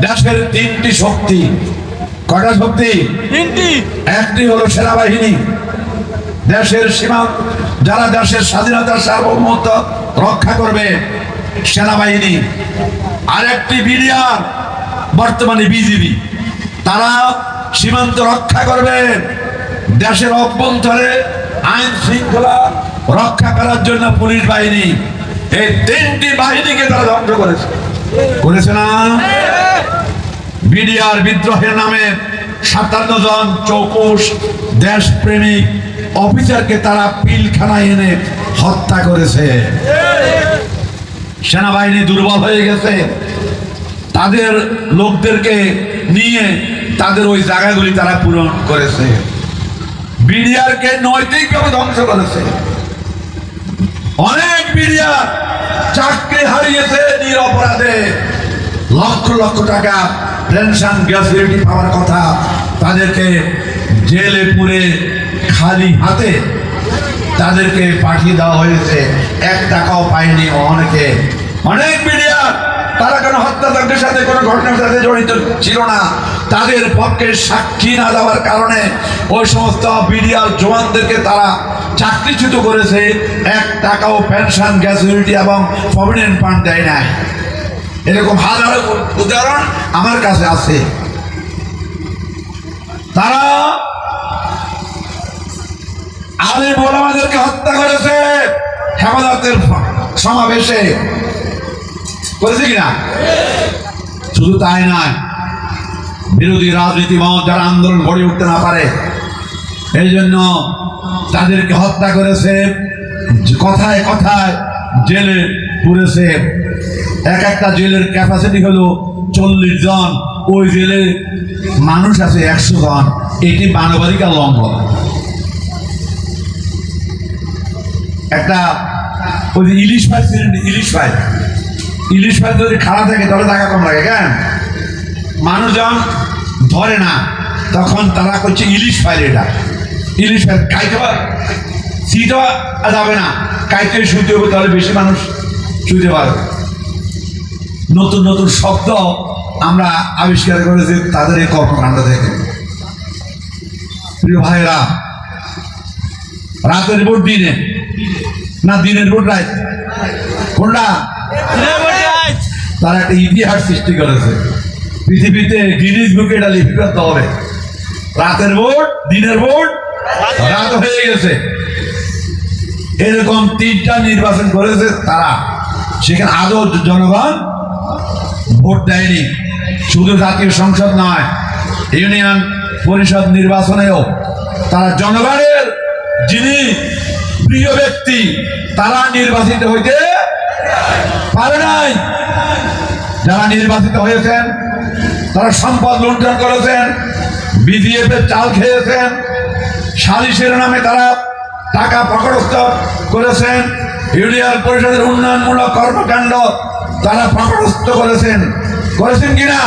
দেশের তিনটি শক্তি। কটা শক্তি? তিনটি। একটি হলো সেনাবাহিনী। দেশের সীমা যারা দেশের স্বাধীনতার সার্বভৌমত্ব রক্ষা করবে সেনাবাহিনী। আরেকটি বিডিআর বর্তমানে বিজিবি। তারা সীমান্ত রক্ষা করবে। দেশের অভ্যন্তরে আইন শৃঙ্খলা রক্ষা করার জন্য পুলিশ বাহিনী। এই তিনটি বাহিনীকে তারা ধ্বংস করেছে। করেছে না? বিডিআর বিদ্রোহের নামে সাতান্ন জন চৌকুশ দেশপ্রেমিক অফিসারকে তারা পিলখানায় এনে হত্যা করেছে। সেনাবাহিনী দুর্বল হয়ে গেছে। তাদের লোকদেরকে নিয়ে তাদের ওই জায়গাগুলি তারা পূরণ করেছে। বিডিআরকে নৈতিকভাবে ধ্বংস করেছে। অনেক চাকরি হারিয়েছে নিরপরাধে। লক্ষ লক্ষ টাকা পেনশন পাওয়ার কথা তাদেরকে জেলে পুরে খালি হাতে তাদেরকে পাঠিয়ে দেওয়া হয়েছে। এক টাকাও পায়নি অনেকে। অনেক মিডিয়া, তারা কোনো হত্যাযজ্ঞের সাথে, কোনো ঘটনার সাথে জড়িত ছিল না। তাদের পক্ষে সাক্ষী না দেওয়ার কারণে ওই সমস্ত বিডিআর জওয়ানদেরকে তারা চাকরিচ্যুত করেছে, এক টাকাও পেনশন গ্যাসুইলিটি এবং প্রভিডেন্ট ফান্ড দেয় না এরকম হাজারো উদাহরণ আমার কাছে আছে। তারা আলিম ওলামাদেরকে হত্যা করেছে হেফাজতের সমাবেশে। করেছে কিনা? শুধু তাই নয়, বিরোধী রাজনীতি মত যারা আন্দোলন গড়ে উঠতে না পারে এই জন্য তাদেরকে হত্যা করেছে। কথায় কথায় জেলে পুরেছে। এক একটা জেলের ক্যাপাসিটি হলো চল্লিশ জন। ওই জেলে মানুষ আছে একশো জন। এটি মানবাধিকার লঙ্ঘন। একটা ওই যে ইলিশ ছিলেন, ইলিশ মাছ ইলিশ মাছ যদি খাড়া থাকে তাহলে টাকা কম লাগে কেন? মানুষজন ধরে না। তখন তারা করছে ইলিশ ফাইল এটা। ইলিশ খাইতে পারে সিটও যাবে না। কাইতে শুতে হবে তাহলে বেশি মানুষ শুতে পারবে। নতুন নতুন শব্দ আমরা আবিষ্কার করেছি তাদের এই কর্মকাণ্ড থেকে। প্রিয় ভাইরা রাতের ভোট দিনে না দিনের ভোট রাত? কোনটা? তারা একটা ইতিহাস সৃষ্টি করেছে। পৃথিবীতে গিনিস বুকে এটা লিপি করতে হবে। রাতের ভোট দিনের ভোট রাত হয়ে গেছে। এরকম তিনটা নির্বাচন করেছে তারা। সেখানে আদৌ জনগণ ভোট দেয়নি। শুধু জাতীয় সংসদ নয়, ইউনিয়ন পরিষদ নির্বাচনেও তারা জনগণের যিনি প্রিয় ব্যক্তি, তারা নির্বাচিত হইতে পারে নাই। যারা নির্বাচিত হয়েছেন, তারা সম্পদ লুণ্ঠন করেছেন বিডিএফ এর চাল খেয়েছেন সালিশের নামে তারা টাকা প্রকটস্থ করেছেন। ইউনিয়ন পরিষদের উন্নয়নমূলক কর্মকাণ্ড তারা প্রকটস্থ করেছেন। করেছেন কিনা?